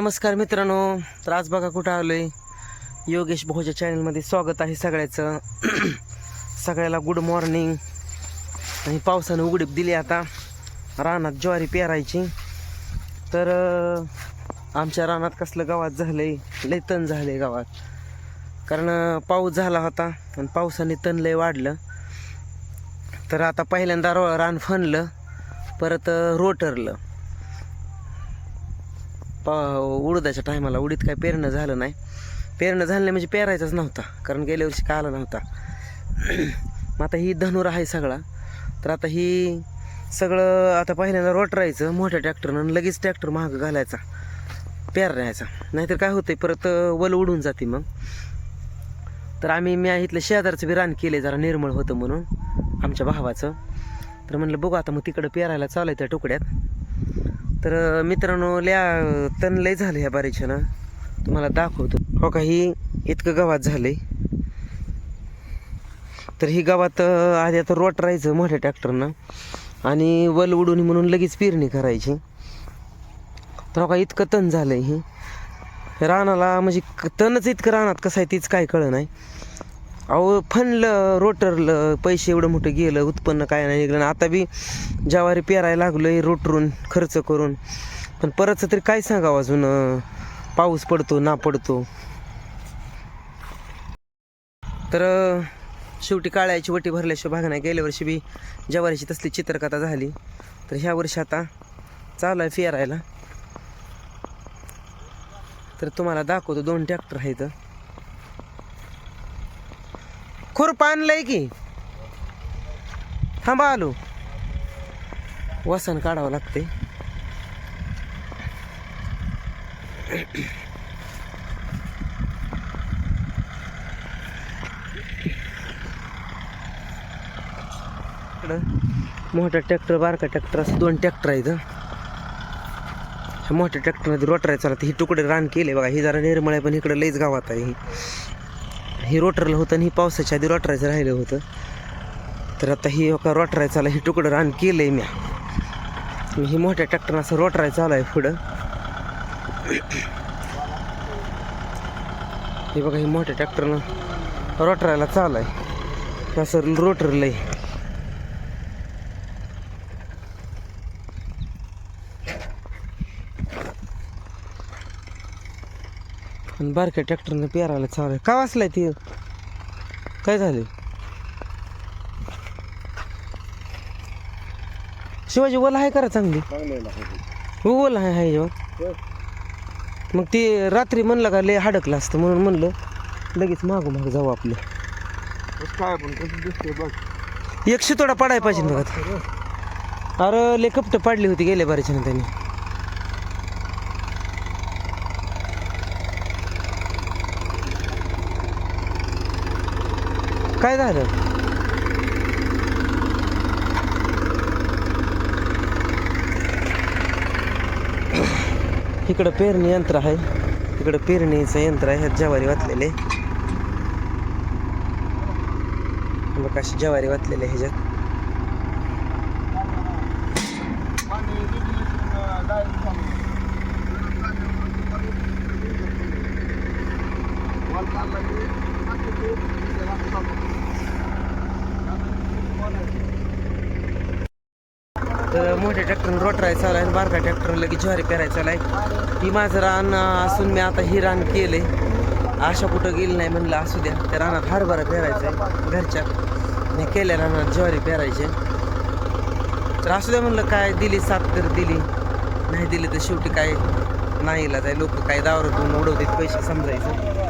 नमस्कार मित्रांनो. तर आज बघा कुठं आलोय. योगेश भाऊच्या चॅनलमध्ये स्वागत आहे सगळ्याचं. सगळ्याला गुड मॉर्निंग आणि पावसानं उघडीप दिली आता. रानात ज्वारी पेरायची. तर आमच्या रानात कसलं गावात आहे लय तण झालं आहे गावात. कारण पाऊस झाला होता आणि पावसाने तण लय वाढलं. तर आता पहिल्यांदा रो रान फणलं. परत रोटरलं. पा उडदाच्या टायमाला उडीत काय पेरणं झालं नाही. पेरणं झालं नाही म्हणजे पेरायचाच नव्हता कारण गेल्या वर्षी काय आला नव्हता. मग आता ही धनुर आहे सगळा. तर आता ही सगळं आता पहिल्यांदा रोटरायचं मोठ्या ट्रॅक्टरनं लगेच ट्रॅक्टर महाग घालायचा पेरण्याचा नाहीतर काय होतंय परत वल उडून जाते मग. तर आम्ही मी इथलं शेजारचं बी रान केले जरा निर्मळ होतं म्हणून आमच्या भावाचं. तर म्हणलं बघू आता मग तिकडं पेरायला चालू आहे त्या तुकड्यात तर मित्रांनो ल्या तण लय झालं ह्या बारीच्यानं. तुम्हाला दाखवतो. हो का ही इतकं गावात झालंय. तर ही गावात आधी आता रोट राहायचं मोठ्या ट्रॅक्टरनं. आणि वल उडून म्हणून लगेच पेरणी करायची. तर हो का इतकं तण झालंय ही. रानाला म्हणजे तणच इतकं रानात कसं आहे तीच काय कळलं नाही. अहो फनलं रोटरलं पैसे एवढं मोठं गेलं उत्पन्न काय नाही निघलं. आणि आता बी ज्वारी पेरायला लागलोय रोटरून खर्च करून. पण परतचं तरी काय सांगावं अजून? पाऊस पडतो ना पडतो. तर शेवटी काळ्याची वटी भरल्याशिवाय भाग नाही. गेल्या वर्षी बी ज्वारीची तसली चित्रकथा झाली. तर ह्या वर्षी आता चालू आहे फेरायला तर तुम्हाला दाखवतो दोन ट्रॅक्टर आहेत. खुरप आणलंय की. थांबा आलो. वसन काढावं लागते इकडं मोठा ट्रॅक्टर बारका ट्रॅक्टर असं दोन ट्रॅक्टर आहेत मोठ्या ट्रॅक्टरमध्ये रोटर आहे चालत ही तुकडे रान केले बघा. ही जरा निर्मळ आहे पण इकडं लईच गावात आहे हे रोटरलं रोटरला होतं आणि ही पावसाच्या आधी रोटरायचं राहिलं होतं. तर आता ही का रोटरायचाला हे तुकडं रान केलं आहे म्या. हे ही मोठ्या ट्रॅक्टरनं असं रोटराय चालू आहे पुढं. हे बघा हे मोठ्या ट्रॅक्टरनं रोटरायला चालू आहे असं रोटरलं आहे आणि बारक्या ट्रॅक्टरनं पेरायला चालू आहे. का वाचलाय ती? काय झाले शिवाजी ओला आहे करा चांगली? हो ओला आहे आहे जेव्हा मग ती रात्री म्हणलं का लय हडकलं असतं म्हणून म्हणलं लगेच मागं माग जाऊ आपलं. काय तोडा एक शितोडा पडाय पाहिजे बघा अरे लय कपट पाडली होती गेल्या बारीच्या त्यांनी. झालं इकडं पेरणी यंत्र आहे. इकडं पेरणीचं यंत्र आहे. ह्यात ज्वारी वाचलेले कशी अशी ज्वारी वाचलेले आहे ह्याच्यात. तर मोठ्या ट्रॅक्टरनं रोटराय चालू आहे बारका ट्रॅक्टर लगेच ज्वारी पेरायचं चालू आहे. ही माझं रान असून मी आता ही रान केलंय आशा कुठं गेली नाही म्हणलं असू द्या. त्या रानात हरभरा पेरायचा आहे घरच्या. मी केल्या रानात ज्वारी पेरायचे तर असू द्या म्हणलं काय दिली सात तर दिली. नाही दिली तर शेवटी काय नाही आहे लोक काय दावरातून उडवतात पैसे समजायचं.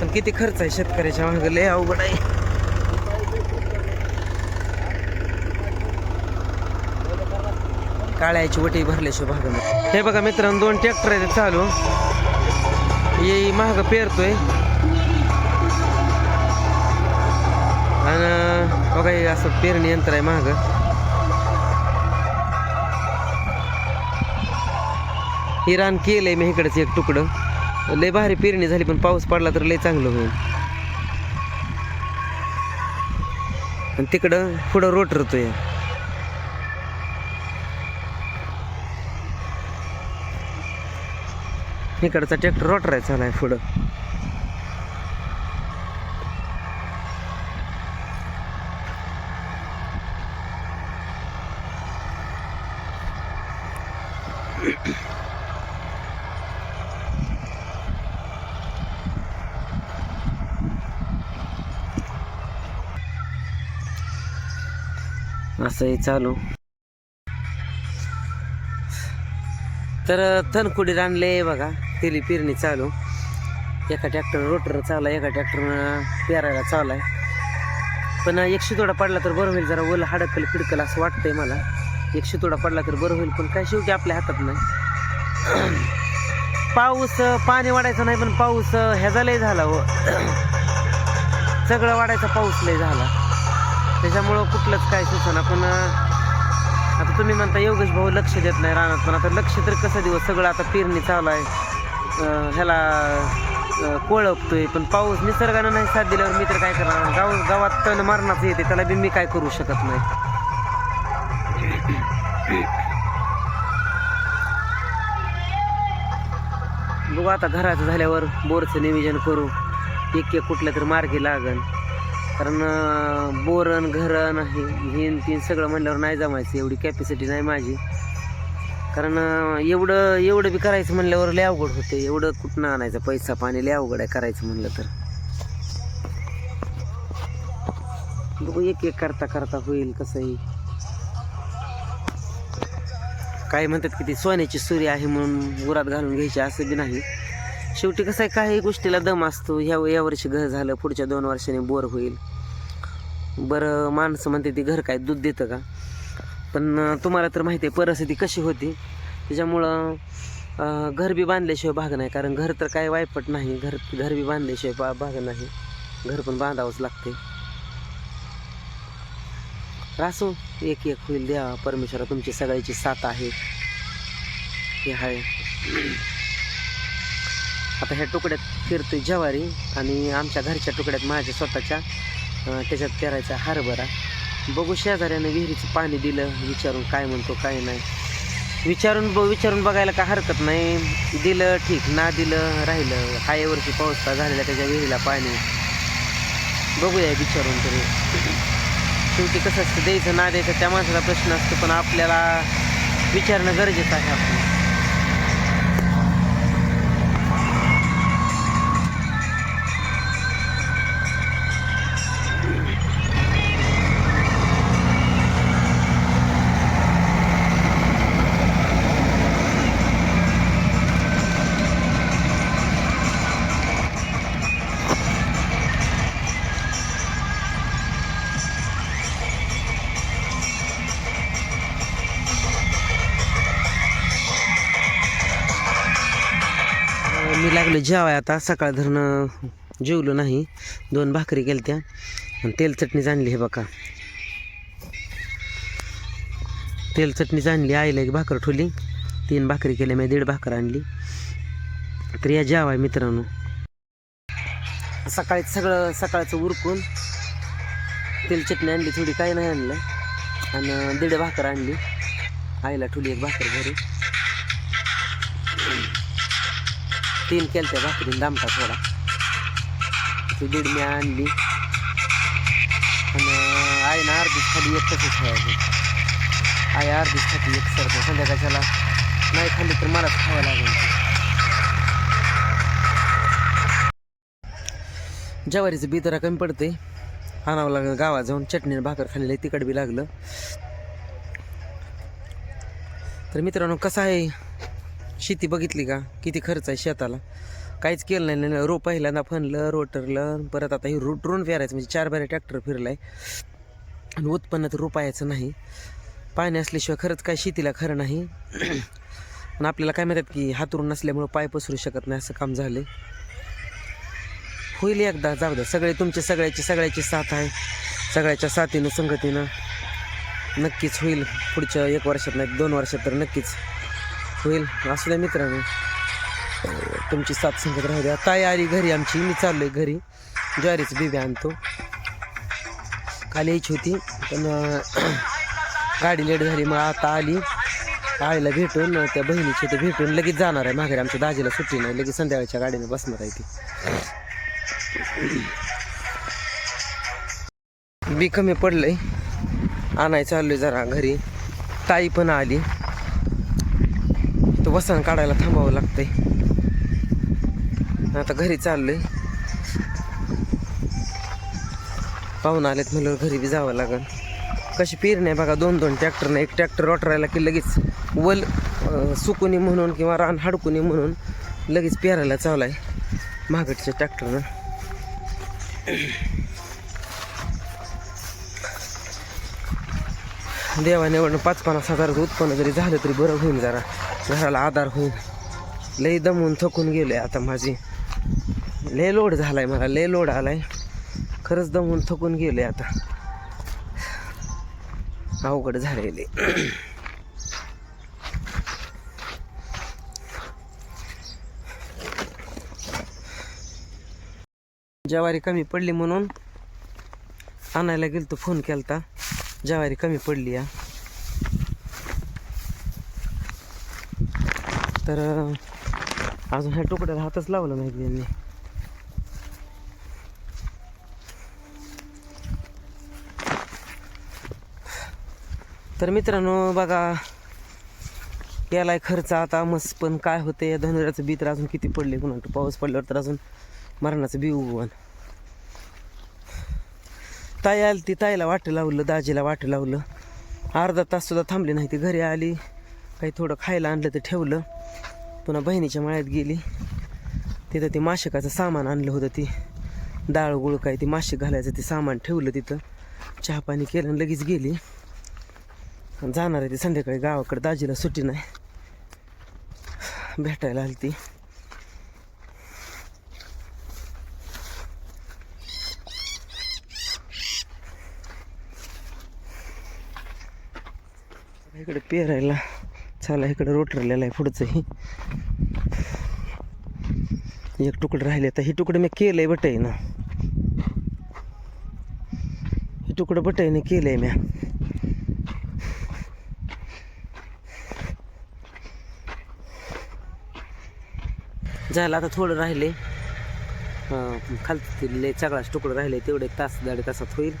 पण किती खर्च आहे शेतकऱ्याच्या मागं? लय अवघड आहे. काळ्याची वटी भरल्याशिवाय भाग हे बघा मित्रांनो दोन ट्रॅक्टर आहेत चालू. ये महाग पेरतोय. आणि बघा हे असं पेरणी यंत्र आहे महाग ही रान केलंय मी इकडंच एक तुकडं. लय भारी पेरणी झाली पण पाऊस पडला तर लय चांगलं होईल. आणि तिकडं पुढं रोटरतोय इकडचा ट्रॅक्टर रोटरायचा चालू आहे पुढं. असंही चालू. तर तणकुडीत आणले बघा. तेली पेरणी चालू. एका ट्रॅक्टर रोटर चालला एका ट्रॅक्टरनं पेरायला चालू आहे पण एक शितोडा पडला तर बरं होईल जरा ओलं हाडकल फिडकल असं वाटतंय मला. एक शितोडा पडला तर बरं होईल पण काय शेवटी आपल्या हातात नाही. पाऊस पाणी वाढायचं नाही पण पाऊस ह्याचा लय झाला हो. सगळं वाढायचा पाऊस लय झाला. त्याच्यामुळं कुठलंच काय सुचना. पण आता तुम्ही म्हणता योगेश भाऊ लक्ष देत नाही रानात पण आता लक्ष तर कसं दिवस सगळं आता पेरणी चालू आहे. ह्याला कोळपतोय पण पाऊस निसर्गानं नाही साथ दिल्यावर मी तर काय करणार? गाव गावात तण मरणाचं येते त्याला बी मी काय करू शकत नाही. बघू आता घराचं झाल्यावर बोरचं नियोजन करू. एक एक कुठल्या तर मार्गी लागन. कारण बोरण घरण हे हिन तीन सगळं म्हणल्यावर नाही जमायचं एवढी कॅपॅसिटी नाही माझी. कारण एवढं एवढं बी करायचं म्हणल्यावर लय अवघड होते. एवढं कुठनं आणायचं? पैसा पाणी लय अवघड आहे करायचं म्हणलं तर. बघू एक एक करता करता होईल कसंही. काही म्हणतात की ती सोन्याची सुरी आहे म्हणून उरात घालून घ्यायची असं बी नाही. शेवटी कसं आहे काही गोष्टीला दम असतो. ह्या या वर्षी घर झालं पुढच्या दोन वर्षाने बोर होईल. बरं माणसं म्हणते ती घर काय दूध देतं का? पण तुम्हाला तर माहिती आहे परिस्थिती कशी होती. त्याच्यामुळं घर बी बांधल्याशिवाय भाग नाही. कारण घर तर काय वायपट नाही. घर घर बी बांधल्याशिवाय बा भाग नाही. घर पण बांधावंच लागते. असो एक एक होईल द्या. परमेश्वरा तुमची सगळ्याची साथ आहे. हे आहे आता ह्या तुकड्यात फिरतोय ज्वारी आणि आमच्या घरच्या तुकड्यात माझ्या स्वतःच्या त्याच्यात पेरायचा हरभरा. बघू शेजाऱ्यानं विहिरीचं पाणी दिलं विचारून काय म्हणतो काय नाही. विचारून ब विचारून बघायला काय हरकत नाही. दिलं ठीक. ना दिलं राहिलं. हाय पाऊस झालेला त्याच्या विहिरीला पाणी. बघूया विचारून तरी. शेवटी कसं असतं द्यायचं ना द्यायचं त्या माणसाचा प्रश्न असतो पण आपल्याला विचारणं गरजेचं आहे आपण आपलं जेवाय आता. सकाळ धरणं जेवलो नाही. दोन भाकरी केल्या त्या आणि तेल चटणीच आणली हे बघा. तेल चटणीच आणली. आईला एक भाकर ठेवली. तीन भाकरी केल्या. मी दीड भाकर आणली. तर या जेवाय मित्रांनो. सकाळीच सगळं सकाळचं उरकून तेल चटणी आणली. थोडी काही नाही आणलं. आणि दीड भाकर आणली. आईला ठेवली एक भाकर घरी. तीन केलते त्या दामटा थोडा ती दीड मी आणली. आणि आई ना अर्धी खाली एक तसंच खायचं आई अर्धी खाली एक सरतं संध्याकाळच्याला. नाही खाल्ली तर मलाच खावं लागेल. ती. ज्वारीचं बी जरा कमी पडते आणावं लागलं गावात जाऊन चटणीनं भाकर खाल्लेलं आहे तिकड बी लागलं. तर मित्रांनो कसं आहे? शेती बघितली का? किती खर्च आहे शेताला? काहीच केलं नाही नाही रो पहिल्यांदा फनलं रोटरलं परत आता हे रूट ड्रोन पेरायचं म्हणजे चार बारे ट्रॅक्टर फिरलाय. आणि उत्पन्न तर रुपयाचं नाही. पाणी असल्याशिवाय खरंच काय शेतीला खरं नाही. आणि आपल्याला काय म्हणतात की हातरून नसल्यामुळं पाय पसरू शकत नाही असं काम झालं होईल एकदा जाऊ द्या. सगळे तुमचे सगळ्याची सगळ्याची साथ आहे. सगळ्याच्या साथीनं संगतीनं नक्कीच होईल. पुढच्या एक वर्षात नाही दोन वर्षात तर नक्कीच. होईल असू द्या मित्रांनो. तुमची साथ संगत राहू द्या. ताई आली घरी आमची. मी चाललोय घरी. ज्वारीचं बिबी आणतो. काल यायची होती पण गाडी लेट झाली. मग आता आली. आईला भेटून त्या बहिणीची तर भेटून लगेच जाणार आहे माघारी. आमच्या दाजीला सुट्टी नाही. लगेच संध्याकाळच्या गाडीने बसणार आहे ती. बी कमी पडलंय. आणाय चाललोय जरा घरी. ताई पण आली. तर वसन काढायला थांबावं लागतंय. आता घरी चाललोय. पाहून आलेत म्हणलं घरी बी जावं लागल कशी पेरणी आहे बघा दोन दोन ट्रॅक्टरनं एक ट्रॅक्टर रोटरायला की लगेच वल सुकुनी म्हणून किंवा रान हाडकुनी म्हणून लगेच पेरायला चावलाय महागडच्या ट्रॅक्टरनं देवाने पाच पन्नास हजाराचं उत्पन्न जरी झालं तरी बरं होईल जरा. घराला आधार होईल लई दमून थकून गेले आता माझी. लय लोड झालाय मला लय लोड आलाय. खरंच दमून थकून गेले आता. अवघड झालेले. ज्वारी कमी पडली म्हणून आणायला गेलो तो फोन केलता. ज्वारी कमी पडली या तर अजून ह्या टोकड्याला हातच लावला नाही त्यांनी. तर मित्रांनो बघा यालाय खर्च आता मस्त पण काय होते या धनुराचं बी तर अजून किती पडले कुणा पाऊस पडल्यावर तर अजून मरणाचं बी उगवण. ताई आली ती ताईला वाटं लावलं दाजीला वाटं लावलं. अर्धा तास सुद्धा थांबली नाही ती घरी आली. काही थोडं खायला आणलं ते ठेवलं. पुन्हा बहिणीच्या माळ्यात गेली. तिथं ते माशिकाचं सामान आणलं होतं ती. डाळ गुळ काय ती माशिक घालायचं ते सामान ठेवलं तिथं. चहा पाणी केलं आणि लगेच गेली. जाणार आहे ती संध्याकाळी गावाकडे. दाजीला सुट्टी नाही. भेटायला आली ती. इकडे पेरायला. चाला इकडे रोटरलेला आहे पुढचंही. एक तुकडं राहिले तर हे तुकडं मी केलंय बटाई ना हे तुकडं बटाईने केलंय म्या झालं आता थोडं राहिले. खालती लय सगळाच तुकडं राहिले. तेवढे तास दाडे तासात होईल.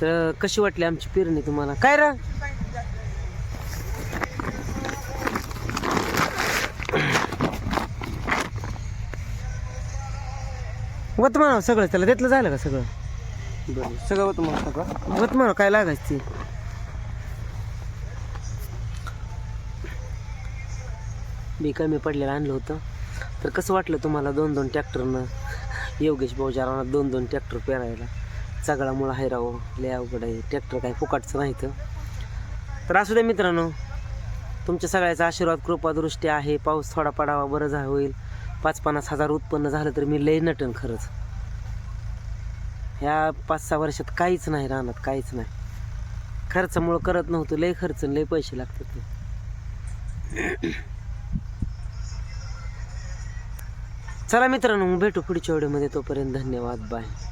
तर कशी वाटली आमची पेरणी तुम्हाला? काय रा वत म्हणा सगळं त्याला त्यातलं झालं का सगळं? बरं सगळं होतं मग सगळं? वत म्हणा काय लागायचं ती? बी कमी पडलेलं आणलं होतं. तर कसं वाटलं तुम्हाला दोन दोन ट्रॅक्टरनं? योगेश भाऊजारांना दोन दोन ट्रॅक्टर पेरायला. सगळामुळं आहे राव लय अवघड आहे. ट्रॅक्टर काय फुकाटचं नाही तर तर असू द्या मित्रांनो तुमच्या सगळ्याचा आशीर्वाद कृपा दृष्टी आहे. पाऊस थोडा पडावा बरं झा होईल. पाच पन्नास हजार उत्पन्न झालं तर मी लय नटन खरंच. ह्या पाच सहा वर्षात काहीच नाही राहणार काहीच नाही. खर्चामुळं करत नव्हतं लय खर्च आणि लय पैसे लागतात ते. चला मित्रांनो मग भेटू पुढच्या व्हिडिओमध्ये. तोपर्यंत धन्यवाद बाय.